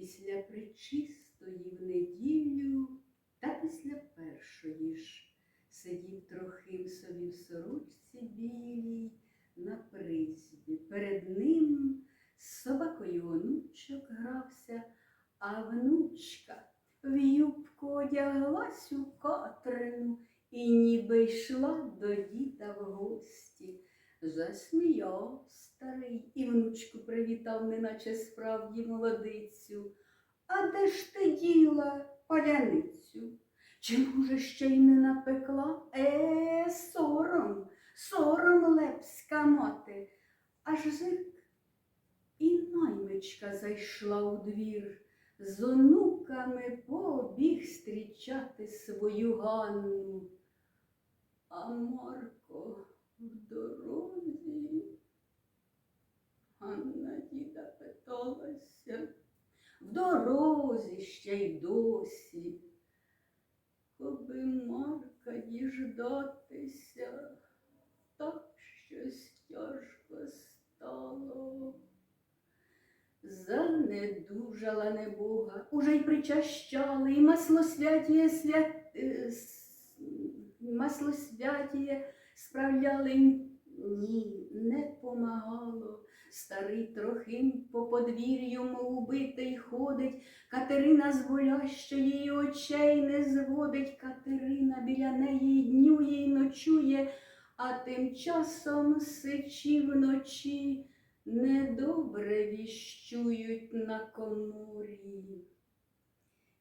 Після причистої в неділю та після першої ж сидів трохим собі в сорочці білій на призбі. Перед ним з собакою онучок грався, а внучка в юбку одяглась у Катрину і ніби йшла до діда в гості. Засміяв старий і внучку привітав, неначе справді молодицю. А де ж ти діла паляницю? Чи, може, ще й не напекла? Е, сором, сором лепська мати. Аж зик і наймичка зайшла у двір. З онуками побіг зустрічати свою Ганну. А Марко в дорозі. Ганна діда питалася. В дорозі ще й досі. Коби Марка діждатися, так щось тяжко стало. Занедужала небога, уже й причащали, і маслосвятіє свят... е, с- маслосвятіє справляли. Ні, не помагало. Старий трохим по подвір'ю, мов убитий ходить. Катерина з болящої очей не зводить. Катерина біля неї днює й ночує, а тим часом сичі вночі недобре віщують на коморі.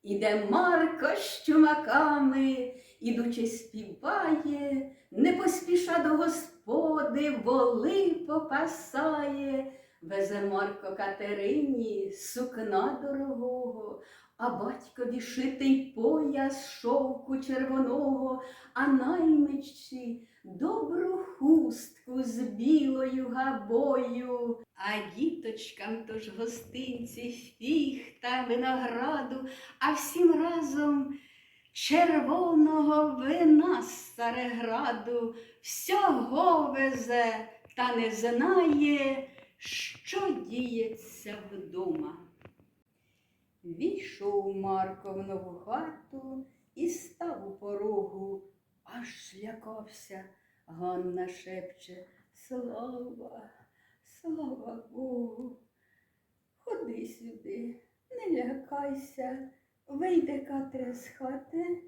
Іде Марко з чумаками, ідучи співає, не поспіша до господи, воли попасає. Везе Марко Катерині сукна дорогого, а батькові шитий пояс шовку червоного, а наймичці хустку з білою габою. А діточкам тож гостинці фіхта, винограду, а всім разом червоного вина з Цареграду всього везе та не знає, що діється вдома. Війшов Марко в нову хату і став у порогу, аж злякався. Ганна шепче Слава, слава Богу. Ходи сюди, не лякайся, вийде Катря з хати.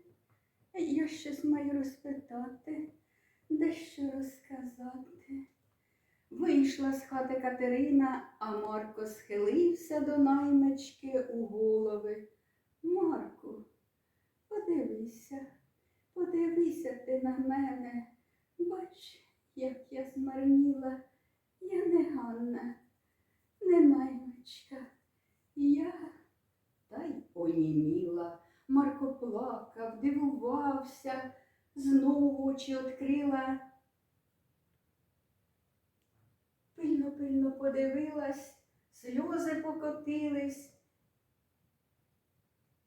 Я щось маю розпитати, дещо розказати. Вийшла з хати Катерина, а Марко схилився до наймички у голови. Марку, подивися, подивися ти на мене. Бач, як я змарніла. Я не Ганна, не наймичка. Я та й оніміла. Марко плакав, дивувався, знову очі відкрила. Пильно-пильно подивилась, сльози покотились.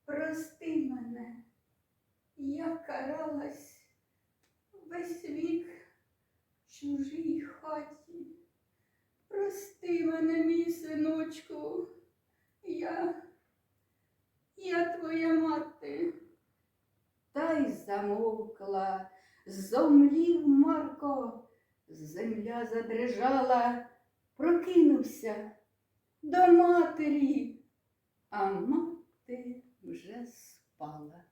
Прости мене, я каралась весь вік чужій хаті. Прости мене, мій синочку, я, я твоя мати. Та й замовкла, зомлів Марко, земля задрижала, прокинувся до матері, а мати вже спала.